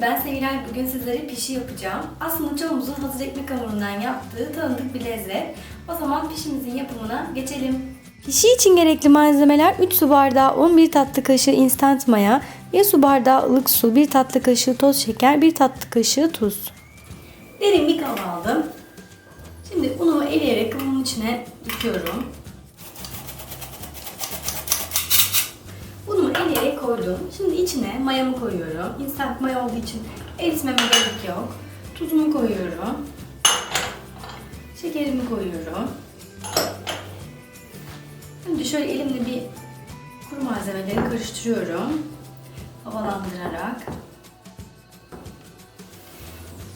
Ben Sevilay. Bugün sizlere pişi yapacağım. Aslında çoğumuzun hazır ekmek hamurundan yaptığı tanıdık bir lezzet. O zaman pişimizin yapımına geçelim. Pişi için gerekli malzemeler 3 su bardağı 11 tatlı kaşığı instant maya, 1 su bardağı ılık su, 1 tatlı kaşığı toz şeker, 1 tatlı kaşığı tuz. Derin bir kaba aldım. Şimdi unu eleyerek kabımın içine döküyorum. Eleyerek koydum. Şimdi içine mayamı koyuyorum. Instant maya olduğu için eritmeme gerek yok. Tuzumu koyuyorum. Şekerimi koyuyorum. Şimdi şöyle elimle bir kuru malzemeleri karıştırıyorum. Havalandırarak.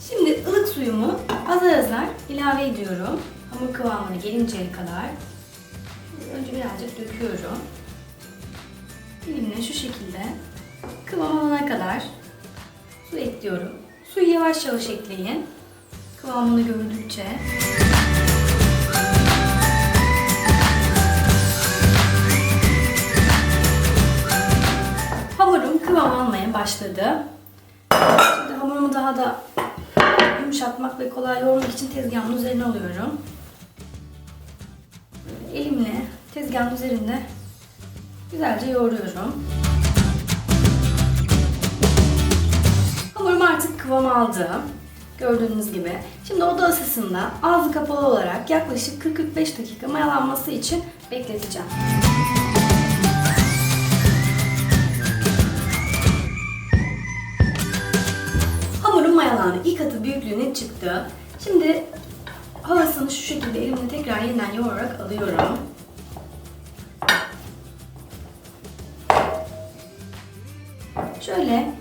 Şimdi ılık suyumu azar azar ilave ediyorum. Hamur kıvamına gelinceye kadar. Önce birazcık döküyorum. Elimle şu şekilde kıvam alana kadar su ekliyorum. Suyu yavaş yavaş ekleyin. Kıvamını gördükçe. Hamurum kıvam almaya başladı. Şimdi hamurumu daha da yumuşatmak ve kolay yoğurmak için tezgahın üzerine alıyorum. Elimle tezgahın üzerinde güzelce yoğuruyorum. Hamurum artık kıvam aldı. Gördüğünüz gibi. Şimdi oda ısısında ağzı kapalı olarak yaklaşık 40-45 dakika mayalanması için bekleteceğim. Hamurum mayalandı. İlk katı büyüklüğüne çıktı. Şimdi havasını şu şekilde elimle tekrar yeniden yoğurarak alıyorum. Şöyle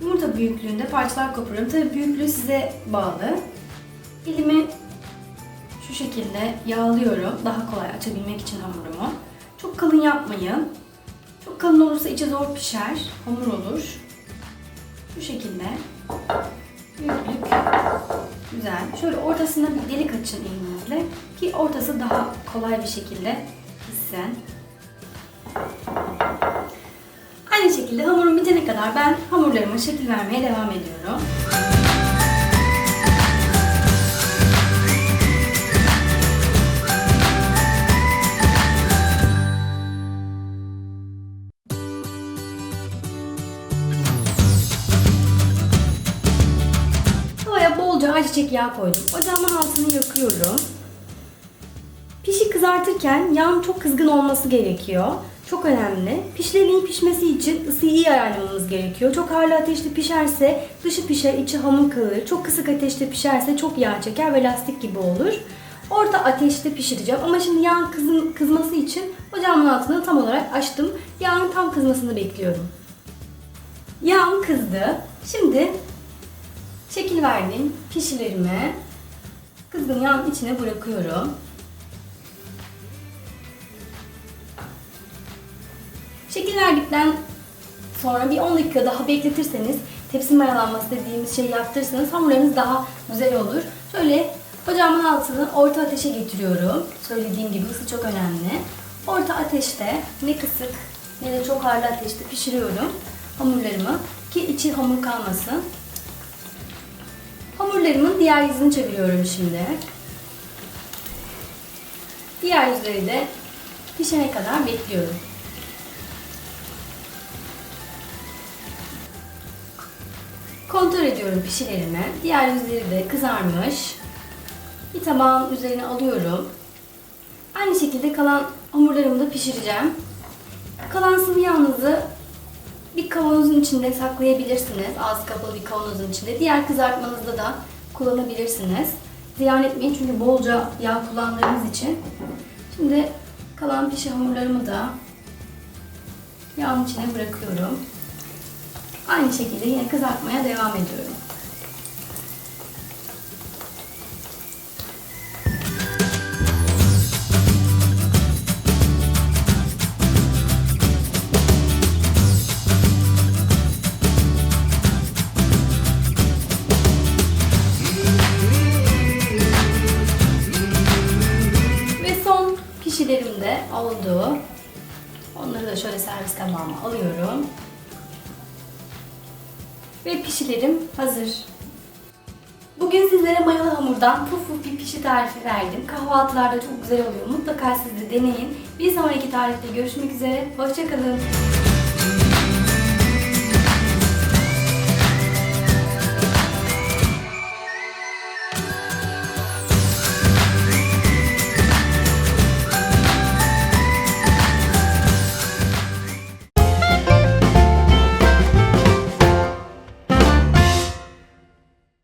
yumurta büyüklüğünde parçalar koparıyorum. Tabii büyüklüğü size bağlı. Elimi şu şekilde yağlıyorum. Daha kolay açabilmek için hamurumu. Çok kalın yapmayın. Çok kalın olursa içi zor pişer. Hamur olur. Bu şekilde. Büyüklük güzel. Şöyle ortasına bir delik açın elinizle ki ortası daha kolay bir şekilde pişsin. Aynı şekilde hamurum bitene kadar ben hamurlarıma şekil vermeye devam ediyorum. Bolca ayçiçek yağı koydum. Ocağımın altını yakıyorum. Pişi kızartırken yağın çok kızgın olması gerekiyor. Çok önemli. Pişlerin pişmesi için ısıyı iyi ayarlamamız gerekiyor. Çok harlı ateşte pişerse dışı pişer, içi hamur kalır. Çok kısık ateşte pişerse çok yağ çeker ve lastik gibi olur. Orta ateşte pişireceğim ama şimdi yağın kızın, kızması için ocağımın altını tam olarak açtım. Yağın tam kızmasını bekliyorum. Yağım kızdı. Şimdi şekil verdiğim pişilerimi kızgın yağın içine bırakıyorum. Şekil verdikten sonra bir 10 dakika daha bekletirseniz tepsi mayalanması dediğimiz şeyi yaptırırsanız hamurlarınız daha güzel olur. Şöyle ocağımın altını orta ateşe getiriyorum. Söylediğim gibi ısı çok önemli. Orta ateşte ne kısık ne de çok harlı ateşte pişiriyorum hamurlarımı ki içi hamur kalmasın. Hamurlarımın diğer yüzünü çeviriyorum şimdi. Diğer yüzleri de pişene kadar bekliyorum. Kontrol ediyorum pişilerimi. Diğer yüzleri de kızarmış. Bir tabağın üzerine alıyorum. Aynı şekilde kalan hamurlarımı da pişireceğim. Kalan sıvı yağınızı bir kavanozun içinde saklayabilirsiniz. Ağzı kapalı bir kavanozun içinde. Diğer kızartmanızda da kullanabilirsiniz. Ziyan etmeyin çünkü bolca yağ kullandığımız için. Şimdi kalan pişi hamurlarımı da yağın içine bırakıyorum. Aynı şekilde yine kızartmaya devam ediyorum. Pişilerim de oldu. Onları da şöyle servis tabağıma alıyorum. Ve pişilerim hazır. Bugün sizlere mayalı hamurdan puf puf bir pişi tarifi verdim. Kahvaltılarda çok güzel oluyor. Mutlaka siz de deneyin. Bir sonraki tarifte görüşmek üzere. Hoşçakalın.